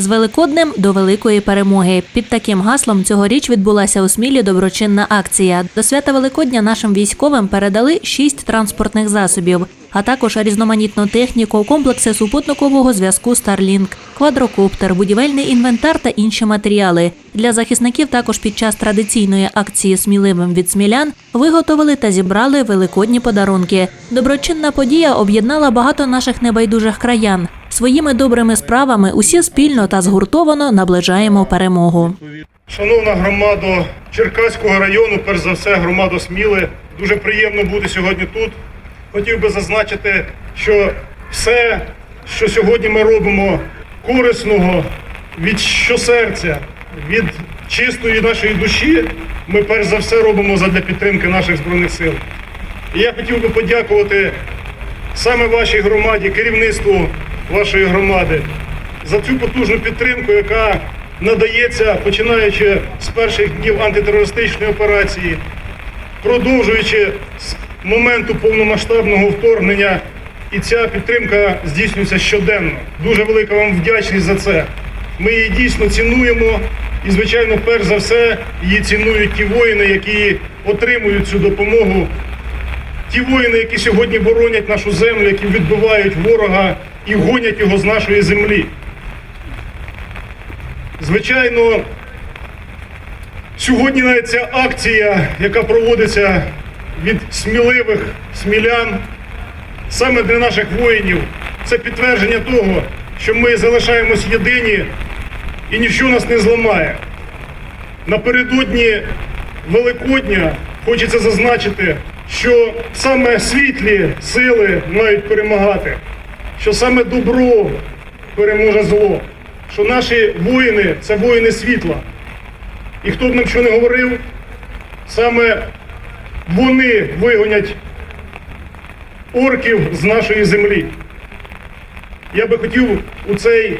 З Великоднем до великої перемоги. Під таким гаслом цьогоріч відбулася у Смілі доброчинна акція. До свята Великодня нашим військовим передали шість транспортних засобів, а також різноманітну техніку, комплекси супутникового зв'язку Starlink, квадрокоптер, будівельний інвентар та інші матеріали. Для захисників також під час традиційної акції Сміливим від смілян виготовили та зібрали великодні подарунки. Доброчинна подія об'єднала багато наших небайдужих краян. Своїми добрими справами усі спільно та згуртовано наближаємо перемогу. Шановна громада Черкаського району, перш за все, громада Сміли. Дуже приємно бути сьогодні тут. Хотів би зазначити, що все, що сьогодні ми робимо корисного від щосерця, від чистої нашої душі, ми перш за все робимо задля підтримки наших збройних сил. І я хотів би подякувати саме вашій громаді, керівництву вашої громади за цю потужну підтримку, яка надається починаючи з перших днів антитерористичної операції, продовжуючи з моменту повномасштабного вторгнення. І ця підтримка здійснюється щоденно. Дуже велика вам вдячність за це. Ми її дійсно цінуємо. І, звичайно, перш за все, її цінують ті воїни, які отримують цю допомогу ті воїни, які сьогодні боронять нашу землю, які відбивають ворога і гонять його з нашої землі. Звичайно, сьогодні навіть ця акція, яка проводиться від сміливих смілян, саме для наших воїнів, це підтвердження того, що ми залишаємось єдині і ніщо нас не зламає. Напередодні Великодня хочеться зазначити, що саме світлі сили мають перемагати, що саме добро переможе зло, що наші воїни це воїни світла. І хто б нам що не говорив, саме вони вигонять орків з нашої землі. Я би хотів у цей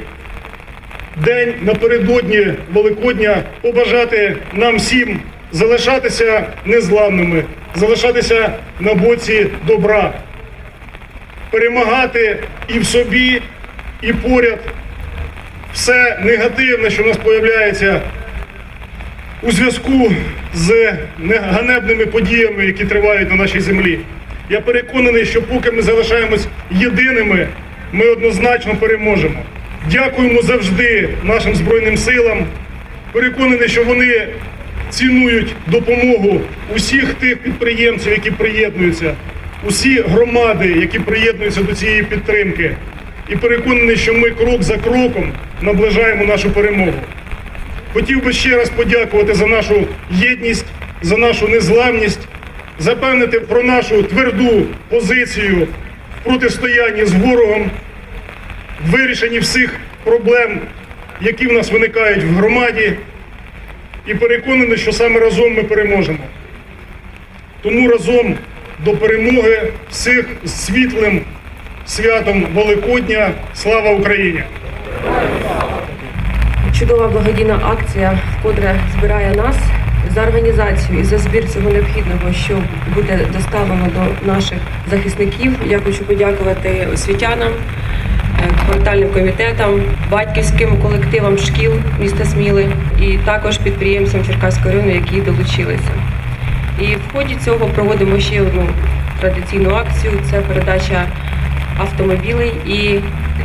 день напередодні Великодня побажати нам всім залишатися незламними, залишатися на боці добра, перемагати і в собі, і поряд все негативне, що в нас появляється у зв'язку з ганебними подіями, які тривають на нашій землі. Я переконаний, що поки ми залишаємось єдиними, ми однозначно переможемо. Дякуємо завжди нашим Збройним силам. Переконаний, що вони цінують допомогу усіх тих підприємців, які приєднуються, усі громади, які приєднуються до цієї підтримки. І переконаний, що ми крок за кроком наближаємо нашу перемогу. Хотів би ще раз подякувати за нашу єдність, за нашу незламність, запевнити про нашу тверду позицію в протистоянні з ворогом, в вирішенні всіх проблем, які в нас виникають в громаді, і переконаний, що саме разом ми переможемо. Тому разом до перемоги всіх з світлим святом Великодня. Слава Україні! Чудова благодійна акція, вкотре збирає нас за організацію і за збір всього необхідного, що буде доставлено до наших захисників. Я хочу подякувати освітянам, е, квартальним комітетам, батьківським колективам шкіл міста Сміли і також підприємцям Черкаського району, які долучилися. І в ході цього проводимо ще одну традиційну акцію це передача автомобілей і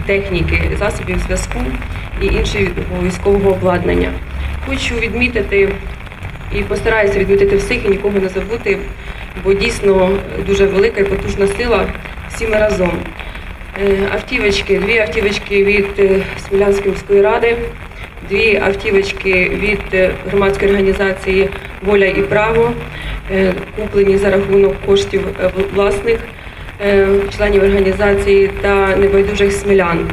техніки, засобів зв'язку і іншого військового обладнання. Хочу відмітити і постараюся відмітити всіх і нікого не забути, бо дійсно дуже велика і потужна сила всі ми разом. Е, Автівочки, дві автівочки від е, Смілянської міської ради, дві автівочки від е, громадської організації Воля і право, е, куплені за рахунок коштів е, власних членів організації та небайдужих смілян.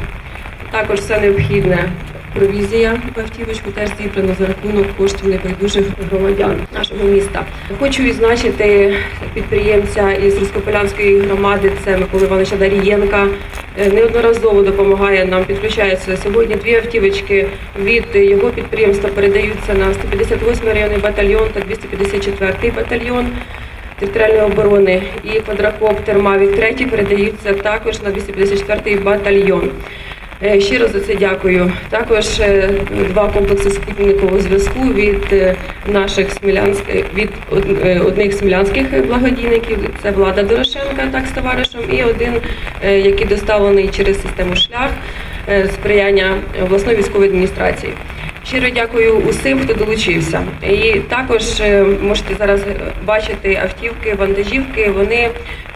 Також все необхідне. Провізія в автівочку теж зібрано за рахунок коштів небайдужих громадян нашого міста. Хочу відзначити підприємця із Рускополянської громади, це Микола Івановича Дарієнка. Е, Неодноразово допомагає нам, підключається сьогодні. Дві автівочки від його підприємства передаються на 158 районний батальйон та 254-й батальйон територіальної оборони. І квадрокоптер Мавік 3 передаються також на 254-й батальйон. Е, Щиро за це дякую. Також е, два комплекси спутникового зв'язку від е, наших смілянських від одних смілянських благодійників. Це влада Дорошенка, так з товаришем, і один, який доставлений через систему шлях сприяння обласної військової адміністрації. Щиро дякую усім, хто долучився. І також можете зараз бачити автівки, вантажівки. Вони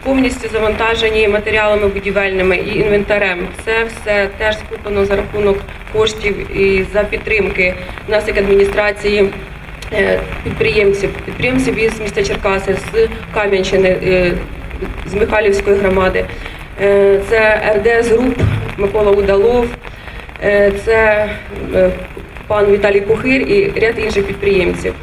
повністю завантажені матеріалами будівельними і інвентарем. Це все теж скуплено за рахунок коштів і за підтримки нас як адміністрації. е, Підприємців, підприємців із міста Черкаси, з Кам'янщини, е, з Михайлівської громади. Е, Це РДС Груп, Микола Удалов, Це пан Віталій Кухир і ряд інших підприємців.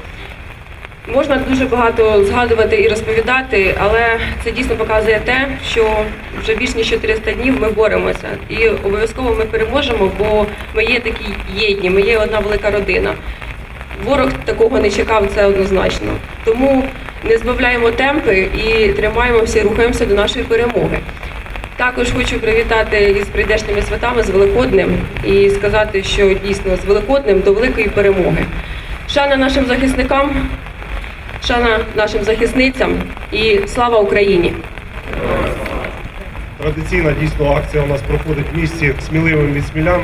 Можна дуже багато згадувати і розповідати, але це дійсно показує те, що вже більш ніж 400 днів ми боремося. І обов'язково ми переможемо, бо ми є такі єдні, ми є одна велика родина. Ворог такого не чекав, це однозначно. Тому не збавляємо темпи і тримаємо всі, рухаємося до нашої перемоги. Також хочу привітати із прийдешніми святами з Великоднем і сказати, що дійсно з Великоднем до великої перемоги. Шана нашим захисникам, шана нашим захисницям і слава Україні! Традиційна дійсно акція у нас проходить в місті сміливим від смілян.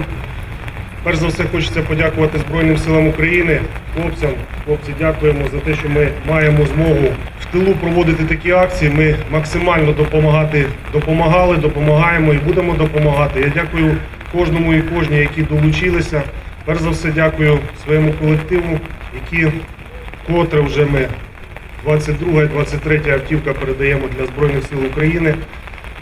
Перш за все хочеться подякувати Збройним силам України, хлопцям. Хлопці, дякуємо за те, що ми маємо змогу в тилу проводити такі акції. Ми максимально допомагати, допомагали, допомагаємо і будемо допомагати. Я дякую кожному і кожній, які долучилися. Перш за все дякую своєму колективу, які котре вже ми 22 і 23 автівка передаємо для Збройних сил України.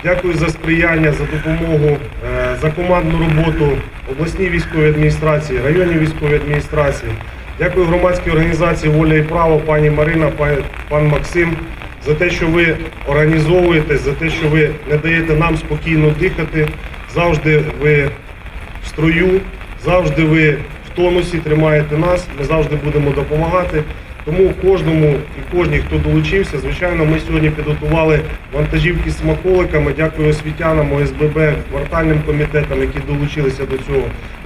Дякую за сприяння, за допомогу, е, за командну роботу обласній військовій адміністрації, районній військовій адміністрації. Дякую громадській організації Воля і право, пані Марина, пан, пан Максим, за те, що ви організовуєтесь, за те, що ви не даєте нам спокійно дихати. Завжди ви в строю, завжди ви в тонусі тримаєте нас. Ми завжди будемо допомагати. Тому кожному і кожній, хто долучився, звичайно, ми сьогодні підготували вантажівки з смаколиками. Дякую освітянам, ОСББ, квартальним комітетам, які долучилися до цього.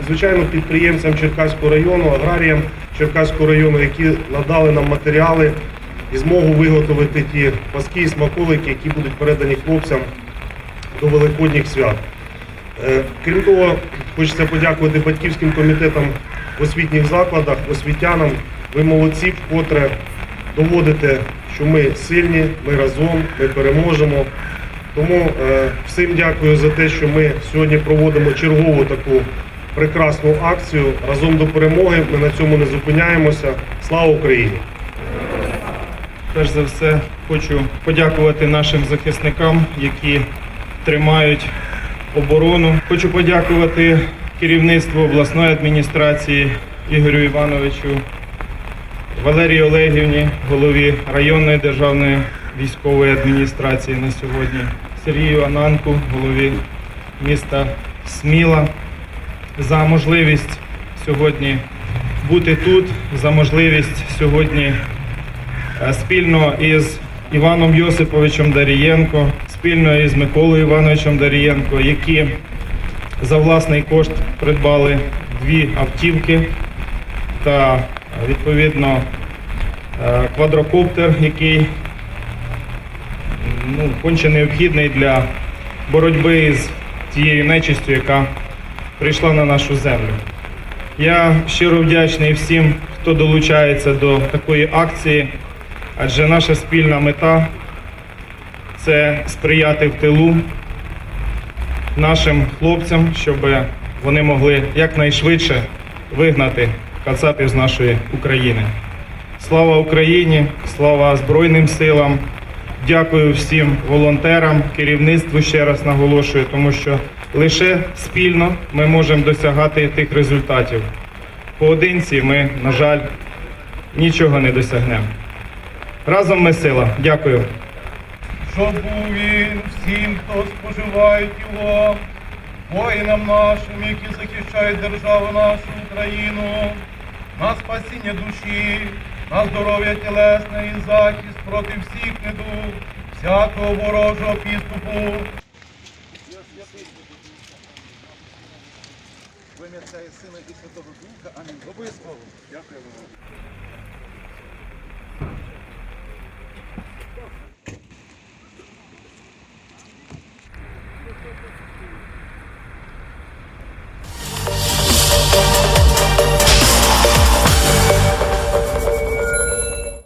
Звичайно, підприємцям Черкаського району, аграріям Черкаського району, які надали нам матеріали і змогу виготовити ті паски і смаколики, які будуть передані хлопцям до Великодніх свят. Е, Крім того, хочеться подякувати батьківським комітетам в освітніх закладах, освітянам. Ви молодці, вкотре доводите, що ми сильні, ми разом, ми переможемо. Тому е, всім дякую за те, що ми сьогодні проводимо чергову таку прекрасну акцію. Разом до перемоги. Ми на цьому не зупиняємося. Слава Україні! Перш за все, хочу подякувати нашим захисникам, які тримають оборону. Хочу подякувати керівництву обласної адміністрації Ігорю Івановичу, Валерії Олегівні, голові районної державної військової адміністрації на сьогодні, Сергію Ананку, голові міста Сміла, за можливість сьогодні бути тут, за можливість сьогодні Е, спільно із Іваном Йосиповичем Дарієнко, спільно із Миколою Івановичем Дарієнко, які за власний кошт придбали дві автівки та відповідно е, квадрокоптер, який ну, конче необхідний для боротьби з тією нечистю, яка прийшла на нашу землю. Я щиро вдячний всім, хто долучається до такої акції, адже наша спільна мета це сприяти в тилу нашим хлопцям, щоб вони могли якнайшвидше вигнати кацапів з нашої України. Слава Україні! Слава Збройним силам! Дякую всім волонтерам, керівництву ще раз наголошую, тому що лише спільно ми можемо досягати тих результатів. Поодинці ми, на жаль, нічого не досягнемо. Разом ми сила. Дякую. щоб був він всім, хто споживає його, воїнам нашим, які захищають державу нашу Україну, на спасіння душі, на здоров'я тілесне і захист проти всіх недуг, всякого ворожого підступу. В ім'я і Сина і Святого Духа. Амінь. Обов'язково. Дякую вам.